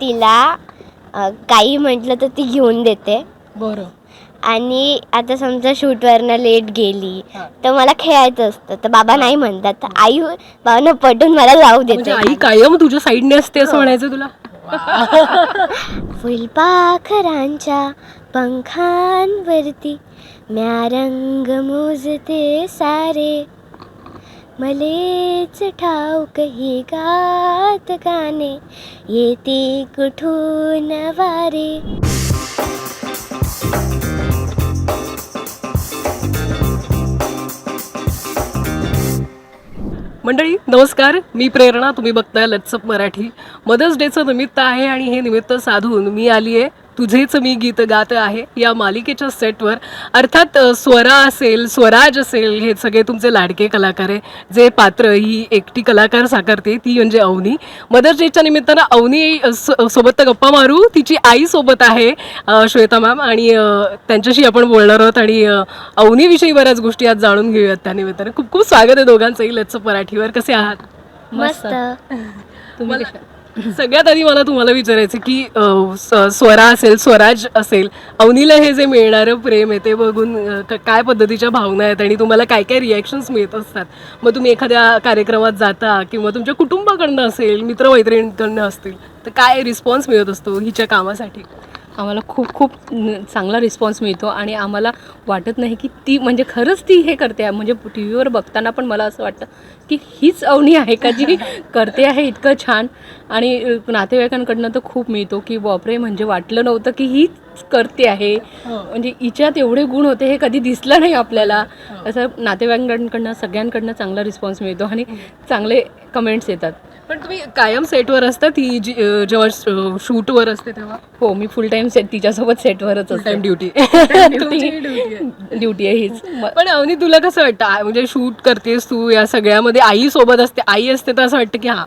तिला अ, काही म्हटलं तर ती घेऊन देते. बरं. आणि आता समजा शूटवरनं लेट गेली हा. तर मला खेळायचं असतं. तर बाबा नाही म्हणतात. तर आई बाबांना पटून मला जाऊ म्हणजे देते आई कायम तुझ्या साईडने असते असं म्हणायचं तुला? फुलपाखरांच्या पंखांवरती म्या रंग मोजते सारे. मलेच ठाऊक ही गात गाणे येते कुठून वारे? मंडळी नमस्कार. मी प्रेरणा तुम्ही बघताय लट्सअप मराठी. मदर्स डेचं निमित्त आहे आणि हे निमित्त साधून मी आली आहे तुझेच मी गीत गात आहे. या मालिकेच्या सेटवर अर्थात स्वरा असेल स्वराज असेल हे सगळे तुमचे लाडके कलाकार आहे. जे पात्र ही एकटी कलाकार साकारते ती म्हणजे अवनी. मदर्स डेच्या निमित्तानं अवनी सोबत तर गप्पा मारू. तिची आई सोबत आहे श्वेता मॅम. आणि त्यांच्याशी आपण बोलणार आहोत. आणि अवनीविषयी बऱ्याच गोष्टी आज जाणून घेऊयात त्या निमित्तानं. खूप खूप स्वागत आहे दोघांचंही लच्च मराठीवर. कसे आहात? मस्त. मला- सगळ्यात आधी मला तुम्हाला विचारायचं की स- स्वरा असेल स्वराज असेल अवनीला हे जे मिळणारं प्रेम आहे ते बघून क- काय पद्धतीच्या भावना आहेत आणि तुम्हाला काय काय रिॲक्शन्स मिळत असतात? मग तुम्ही एखाद्या कार्यक्रमात जाता किंवा तुमच्या कुटुंबाकडनं असेल मित्रमैत्रिणींकडनं असतील तर काय रिस्पॉन्स मिळत असतो हिच्या कामासाठी? आम्हाला खूप खूप चांगला रिस्पॉन्स मिळतो आणि आम्हाला वाटत नाही की ती म्हणजे खरंच ती हे करते आहे. म्हणजे टी व्हीवर बघताना पण मला असं वाटतं की हीच अवनी आहे का जी करते आहे इतकं छान. आणि नातेवाईकांकडनं तर खूप मिळतो की बापरे म्हणजे वाटलं नव्हतं की हीच करते आहे. म्हणजे हिच्यात एवढे गुण होते हे कधी दिसलं नाही आपल्याला. असं नातेवाईकांकडनं सगळ्यांकडनं चांगला रिस्पॉन्स मिळतो आणि चांगले कमेंट्स येतात. पण तुम्ही कायम सेटवर असता ती जी- अ, जेव्हा शूटवर असते तेव्हा? हो मी फुल टाइम सेट तिच्यासोबत सेटवरच फुल टाइम असते. ड्युटी ड्युटी आहे. हीच. म- पण अवनी तुला कसं वाटतं? आ- म्हणजे शूट करतेस तू या सगळ्यामध्ये? आई सोबत असते आई असते तर असं वाटतं की हा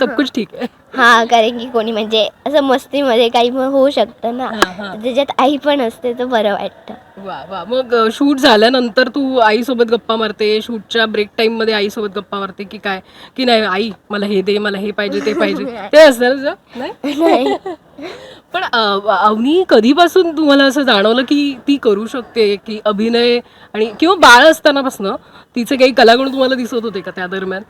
सब कुछ ठीक आहे. हा कारण की कोणी म्हणजे असं मस्तीमध्ये काही मग होऊ शकतं ना. हा, हा. त्याच्यात आई पण असते तर बरं वाटतं. वा वा. मग शूट झाल्यानंतर तू आईसोबत गप्पा मारते? शूटच्या ब्रेक टाइममध्ये आईसोबत गप्पा मारते की काय? की नाही आई मला हे दे मला हे पाहिजे ते पाहिजे. ते तुझं? नाही? पण अ, अवनी कधीपासून तुम्हाला असं जाणवलं की ती करू शकते की अभिनय आणि किंवा बाळ असतानापासून तिचे काही कलागुण तुम्हाला दिसत होते का त्या दरम्यान?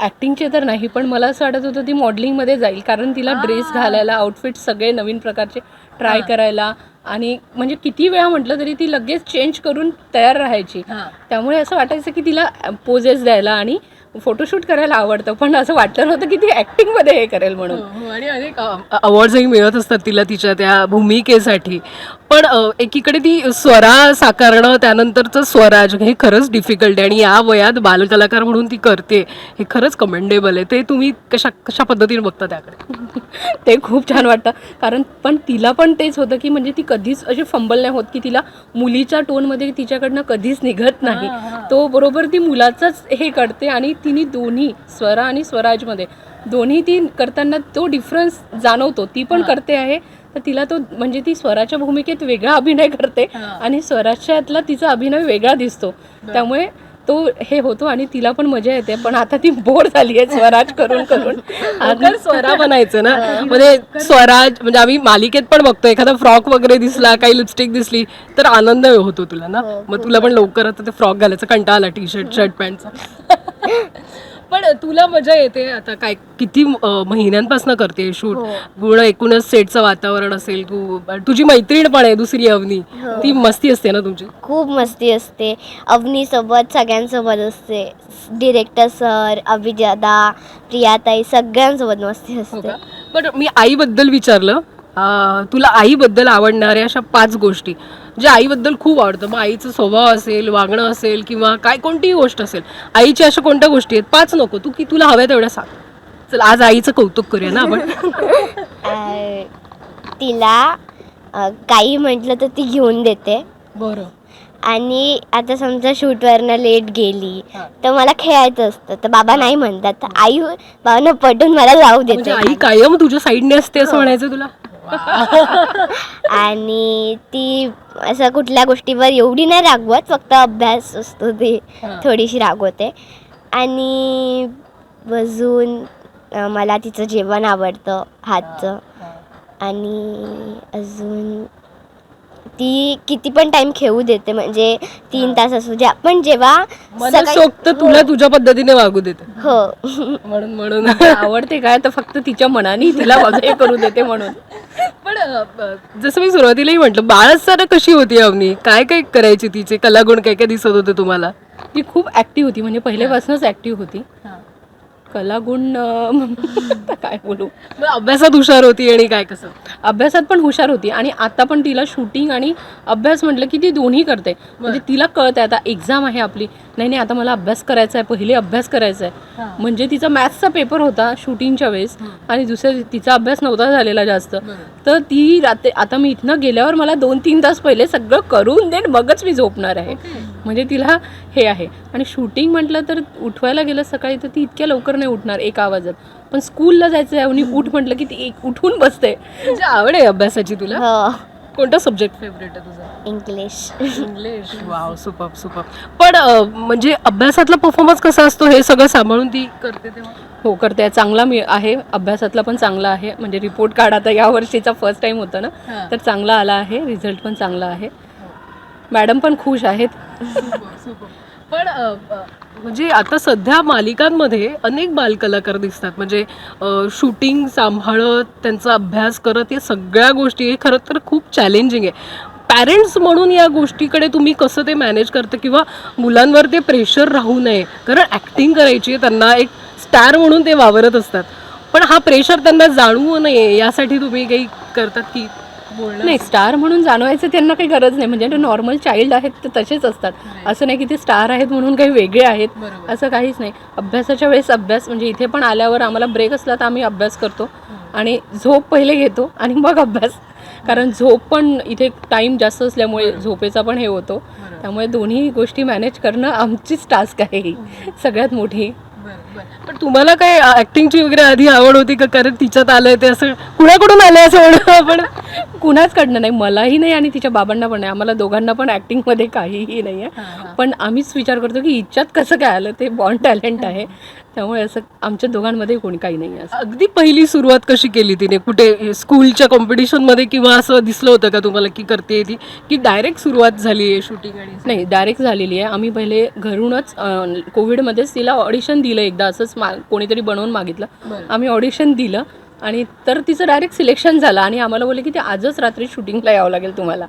ॲक्टिंगचे तर नाही पण मला असं वाटत होतं ती मॉडेलिंगमध्ये जाईल कारण तिला ड्रेस घालायला आउटफिट सगळे नवीन प्रकारचे ट्राय करायला आणि म्हणजे किती वेळा म्हटलं तरी ती लगेच चेंज करून तयार राहायची. त्यामुळे असं वाटायचं की तिला पोजेस द्यायला आणि फोटोशूट करायला आवडतं पण असं वाटलं नव्हतं की ती ॲक्टिंगमध्ये हे करेल म्हणून. हो, आणि अनेक अवॉर्ड्सही मिळत असतात तिला तिच्या त्या भूमिकेसाठी. पण एकीकडे ती स्वरा साकारणं त्यानंतरचं स्वराज हे खरंच डिफिकल्ट आहे. आणि या वयात बालकलाकार म्हणून ती करते हे खरंच कमेंडेबल आहे. ते तुम्ही कशा कशा पद्धतीने बघता त्याकडे? ते खूप छान वाटतं. कारण पण तिला पण तेच होतं की म्हणजे ती कधीच अशी फंबल नाही होत की तिला मुलीच्या टोनमध्ये तिच्याकडनं कधीच निघत नाही. तो बरोबर ती मुलाचंच हे करते आणि तिने दोन्ही स्वरा आणि स्वराजमध्ये दोन्ही ती करताना तो डिफरन्स जाणवतो. ती पण करते आहे. तर तिला तो म्हणजे ती स्वराच्या भूमिकेत वेगळा अभिनय करते आणि स्वराच्यातला तिचा अभिनय वेगळा दिसतो. त्यामुळे तो हे होतो आणि तिला पण मजा येते. पण आता ती बोर झाली आहे स्वराज करून करून. अगर स्वरा बनायचं ना. म्हणजे स्वराज म्हणजे आम्ही मालिकेत पण बघतो. एखादा फ्रॉक वगैरे दिसला काही लिपस्टिक दिसली तर आनंद होतो तुला ना. मग तुला पण लवकर आता ते फ्रॉक घालायचं कंटाळा आला टी शर्ट शर्ट पॅन्टचा पण तुला मजा येते आता काय किती महिन्यांपासून करते शूट. पूर्ण एकूणच सेटचं वातावरण असेल तू तुझी मैत्रीण पण आहे दुसरी अवनी. ती मस्ती असते ना तुमची? खूप मस्ती असते. अवनीसोबत सगळ्यांसोबत असते. डिरेक्टर सर अभिजादा प्रियाताई सगळ्यांसोबत मस्ती असते. पण मी आईबद्दल विचारलं. तुला आईबद्दल आवडणाऱ्या अशा पाच गोष्टी. जे आईबद्दल खूप आवडतं. मग आईचा स्वभाव असेल वागणं असेल किंवा काय कोणतीही गोष्ट असेल आईच्या अशा कोणत्या गोष्टी आहेत? पाच नको. तू की तुला हव्या तेवढ्या सांग. चल आज आईचं कौतुक करूया ना आपण. तिला काही म्हटलं तर ती घेऊन देते. बरं. आणि आता समजा शूटवरनं लेट गेली तर मला खेळायचं असतं. तर बाबा नाही म्हणतात. तर आई बाबांना पटून मला जाऊ म्हणजे देते आई कायम तुझ्या साईडने असते असं म्हणायचं तुला? आणि ती असं कुठल्या गोष्टीवर एवढी नाही रागवत फक्त अभ्यास असतो ते. थोडीशी रागवते आणि अजून मला तिचं जेवण आवडतं हातचं आणि अजून ती किती पण टाइम खेळू देते म्हणजे तीन तास असू द्या. पण जेव्हा मनसोक्त तुला तुझ्या पद्धतीने वागू देते. हो. म्हणून म्हणून. आवडते काय तर फक्त तिच्या मनाने तिला हे करू देते म्हणून. पण अ, जसं मी सुरुवातीलाही म्हटलं बाळ असताना कशी होती अवनी? काय काय करायची तिचे? कलागुण काय काय दिसत होते तुम्हाला? ती खूप ऍक्टिव्ह होती म्हणजे पहिल्यापासूनच ऍक्टिव्ह होती. कलागुण आता काय बोलू? अभ्यासात हुशार होती आणि काय कसं? अभ्यासात पण हुशार होती आणि आता पण तिला शूटिंग आणि अभ्यास म्हटलं की ती दोन्ही करते. म्हणजे तिला कळत आहे आता एक्झाम आहे आपली. नाही नाही आता मला अभ्यास करायचा आहे पहिले अभ्यास करायचा आहे. म्हणजे तिचा मॅथ्सचा पेपर होता शूटिंगच्या वेळेस आणि दुसऱ्या तिचा अभ्यास नव्हता झालेला जास्त. तर ती रात्री आता मी इथनं गेल्यावर मला दोन तीन तास पहिले सगळं करून देन मगच मी झोपणार आहे. म्हणजे तिला हे आहे. आणि शूटिंग म्हटलं तर उठवायला गेलं सकाळी तर ती इतक्या लवकर नाही उठणार एक आवाजात. पण स्कूलला जायचं आहे आणि उठ म्हटलं की ती एक उठून बसते. म्हणजे आवड आहे अभ्यासाची तुला? हो. कोणता सब्जेक्ट फेवरेट आहे तुझा? English English wow super super पण म्हणजे अभ्यासातला परफॉर्मन्स कसा असतो हे सगळं सांभाळून ती करते तेव्हा? हो करते. चांगला मी आहे. अभ्यासातला पण चांगला आहे. म्हणजे रिपोर्ट कार्ड आता या वर्षीचा फर्स्ट टाइम होता ना. तर चांगला आला आहे. रिझल्ट पण चांगला आहे. मॅडम पण खुश आहेत. पण म्हणजे आता सध्या मालिकांमध्ये अनेक बालकलाकार दिसतात. म्हणजे शूटिंग सांभाळत त्यांचा अभ्यास करत या सगळ्या गोष्टी हे खरं तर खूप चॅलेंजिंग आहे. पॅरेंट्स म्हणून या गोष्टीकडे तुम्ही कसं ते मॅनेज करतं किंवा मुलांवर ते प्रेशर राहू नये? कारण ॲक्टिंग करायची आहे त्यांना एक स्टार म्हणून ते वावरत असतात. पण हा प्रेशर त्यांना जाणवू नये यासाठी तुम्ही काही करतात की नाही स्टार म्हणून जाणवायचं त्यांना काही गरज नाही. म्हणजे नॉर्मल चाइल्ड आहेत ते तसेच असतात. असं नाही की ते स्टार आहेत म्हणून काही वेगळे आहेत. असं काहीच नाही. अभ्यासाच्या वेळेस अभ्यास म्हणजे इथे पण आल्यावर आम्हाला ब्रेक असला तर आम्ही अभ्यास करतो. आणि झोप पहिले घेतो आणि मग अभ्यास. कारण झोप पण इथे टाईम जास्त असल्यामुळे झोपेचा पण हे होतो. त्यामुळे दोन्ही गोष्टी मॅनेज करणं आमचीच टास्क आहे ही. सगळ्यात मोठी. पण तुम्हाला काय ऍक्टिंगची वगैरे आधी आवड होती का? कारण तिच्यात आलंय ते असं कुणाकडून आलंय असं आपण? कुणाच कडनं नाही मलाही नाही आणि तिच्या बाबांना पण नाही. आम्हाला दोघांना पण ॲक्टिंगमध्ये काहीही नाही आहे पण आम्हीच विचार करतो की हिच्यात कसं काय आलं? ते बॉन्ड टॅलेंट आहे. त्यामुळे असं आमच्या दोघांमध्ये कोणी काही नाही आहे. असं अगदी पहिली सुरुवात कशी केली तिने? कुठे स्कूलच्या कॉम्पिटिशनमध्ये किंवा असं दिसलं होतं का तुम्हाला की करते ती? की डायरेक्ट सुरुवात झाली आहे शूटिंग आणि नाही डायरेक्ट झालेली आहे. आम्ही पहिले घरूनच कोविडमध्येच तिला ऑडिशन दिलं एकदा असंच मा कोणीतरी बनवून मागितलं. आम्ही ऑडिशन दिलं आणि तर तिचं डायरेक्ट सिलेक्शन झालं आणि आम्हाला बोलले की ते आजच रात्री शूटिंगला यावं लागेल तुम्हाला.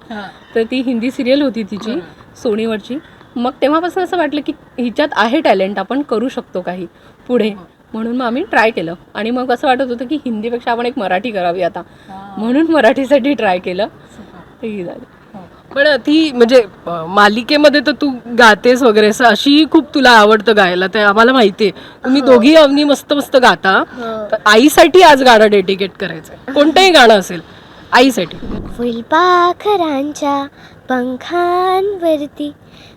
तर ती हिंदी सिरियल होती तिची सोनीवरची. मग तेव्हापासून असं वाटलं की हिच्यात आहे टॅलेंट आपण करू शकतो काही पुढे. म्हणून मग आम्ही ट्राय केलं. आणि मग असं वाटत होतं की हिंदीपेक्षा आपण एक मराठी करावी आता. म्हणून मराठीसाठी ट्राय केलं. ते ही झालं. पण ती म्हणजे मालिकेमध्ये तर तू गातेस वगैरे असं अशी खूप तुला आवडतं गायला ते आम्हाला माहितीये. तुम्ही दोघी अवनी मस्त मस्त गाता. तर आईसाठी आज गाणं डेडिकेट करायचंय. कोणतंही गाणं असेल. आईसाठी. फुलपाखरांच्या पंखांवरती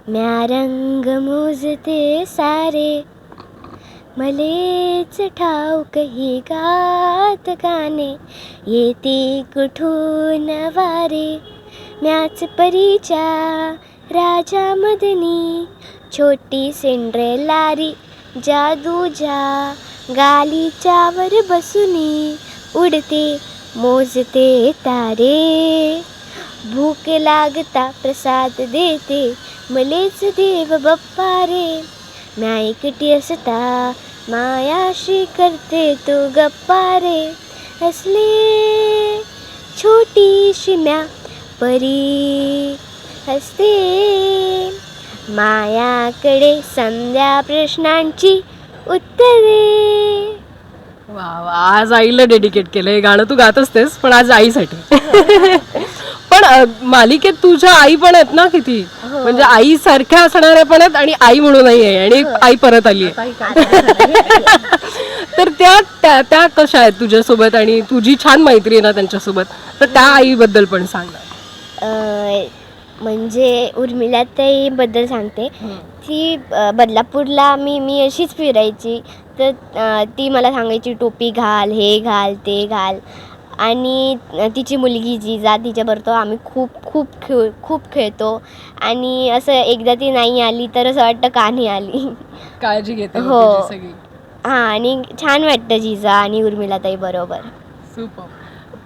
म्या रंग मोजते सारे. मलेच ठाऊक ही गात गाणे येते कुठून वारे. म्याच परीच्या राजा मदनी छोटी सिंड्रेलारी जादूजा गालीच्यावर बसुनी उडते मोजते तारे. भूक लागता प्रसाद देते मलेच देव बप्पा रे म्या एकटी असता मायाशी करते तू गप्पा रे हसले छोटीशी म्या परी हसते मायाकडे संध्या प्रश्नांची उत्तरे. आज आईला डेडिकेट केलं. हे गाणं तू गात असतेस पण आज आईसाठी. पण अ, मालिकेत तुझ्या आई पण आहेत ना किती? म्हणजे आई सारख्या असणाऱ्या पण आहेत आणि आई म्हणूनही आहे आणि एक आई परत आली आहे तर त्या त्या त्या कशा आहेत तुझ्यासोबत आणि तुझी छान मैत्री आहे ना त्यांच्यासोबत? तर त्या आईबद्दल पण सांग ना. अ, म्हणजे उर्मिलाताईबद्दल सांगते. ती अ, बदलापूरला मी मी अशीच फिरायची. तर ती मला सांगायची टोपी घाल हे घाल ते घाल. आणि तिची मुलगी जिजा तिच्याबरोबर आम्ही खूप खूप खेळ खूप खेळतो. आणि असं एकदा ती नाही आली तर असं वाटतं का नाही आली? काळजी घेते हो. हां आणि छान वाटतं जिजा आणि उर्मिलाताई बरोबर. सुपर.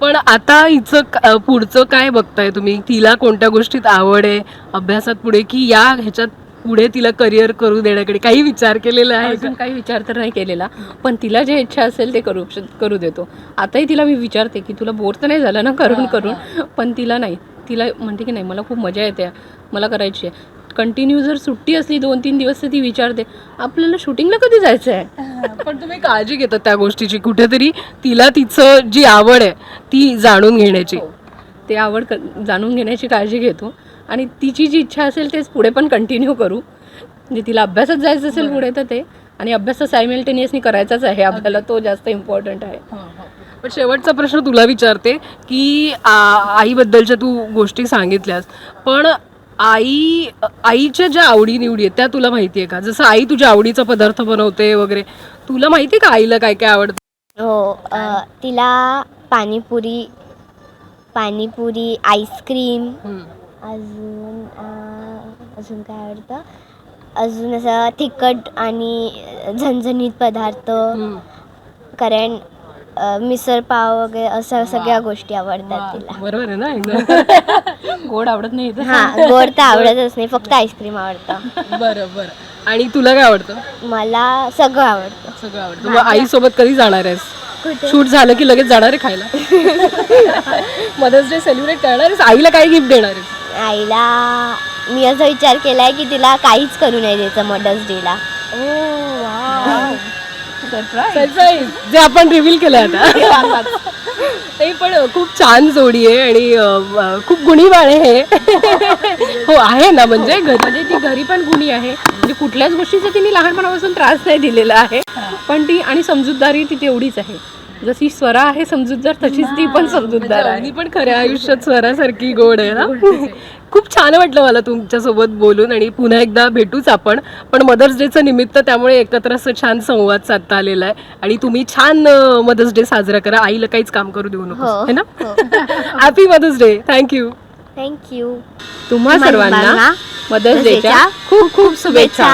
पण आता हिचं पुढचं काय बघताय तुम्ही? तिला कोणत्या गोष्टीत आवड आहे? अभ्यासात पुढे की या ह्याच्यात पुढे तिला करिअर करू देण्याकडे काही विचार केलेला आहे अजून काही विचार तर नाही केलेला पण तिला जे इच्छा असेल ते करू करू देतो. आताही तिला मी विचारते की तुला बोर तर नाही झालं ना करून करून? पण तिला नाही. तिला म्हणते की नाही मला खूप मजा येते. मला करायची आहे. कंटिन्यू जर सुट्टी असली दोन तीन दिवस तर ती विचारते आपल्याला शूटिंगला कधी जायचं आहे पण तुम्ही काळजी घेतात त्या गोष्टीची. कुठेतरी तिला तिचं जी आवड आहे ती जाणून घेण्याची. ते आवड क- जाणून घेण्याची काळजी घेतो. आणि तिची जी इच्छा असेल तेच पुढे पण कंटिन्यू करू. म्हणजे तिला अभ्यासात जायचं असेल पुढे तर ते. आणि अभ्यास तर सायमल्टेनियसली करायचाच आहे. आपल्याला तो जास्त इम्पॉर्टंट आहे. पण शेवटचा प्रश्न तुला विचारते की आईबद्दलच्या तू गोष्टी सांगितल्यास पण आई आईच्या ज्या आवडी निवडी आहेत त्या तुला माहिती आहे का? जसं आई तुझ्या आवडीचा पदार्थ बनवते वगैरे तुला माहिती आहे का आईला काय काय आवडतं? हो तिला पाणीपुरी पाणीपुरी आईस्क्रीम अजून अजून काय आवडतं? अजून असं तिखट आणि झणझणीत पदार्थ. कारण मिसळ पाव वगैरे असं सगळ्या गोष्टी आवडतात तिला. बरोबर आहे ना एकदम. गोड आवडत नाही हा गोड तर आवडतच नाही फक्त आईस्क्रीम आवडतं. बरं बरं आणि तुला काय आवडतं? मला सगळं आवडतं. सगळं आवडतं. मग आई सोबत कधी जाणार आहेस? शूट झालं की लगेच जाणार आहे खायला? मदर्स डे सेलिब्रेट करणार आहेस? आईला काय गिफ्ट देणार आहेस? आईला मी असा विचार केलाय की तिला काहीच करू नाही द्यायचं मदर्स डेला जे आपण रिव्हील केलं आता. नाही पण खूप छान जोडी आहे आणि खूप गुणीवाण आहे हे. हो आहे ना म्हणजे घरी म्हणजे ती घरी पण गुणी आहे. म्हणजे कुठल्याच गोष्टीचा तिने लहानपणापासून त्रास नाही दिलेला आहे. पण ती आणि समजूतदारी ती तेवढीच आहे. जशी स्वरा आहे समजूतदार तशीच ती पण समजूतदार आहे. अवनी पण खऱ्या आयुष्यात स्वरासारखी गोड आहे ना? खूप छान वाटलं मला तुमच्यासोबत बोलून आणि पुन्हा एकदा भेटूच आपण. पण मदर्स डेचं निमित्त त्यामुळे एकत्र असं छान संवाद साधता आलेला आहे. आणि तुम्ही छान मदर्स डे साजरा करा. आईला काहीच काम करू देऊ नको हो. है ना? Happy mother's day thank you thank you तुम्हा सर्वांना मदर्स डेच्या खूप खूप शुभेच्छा.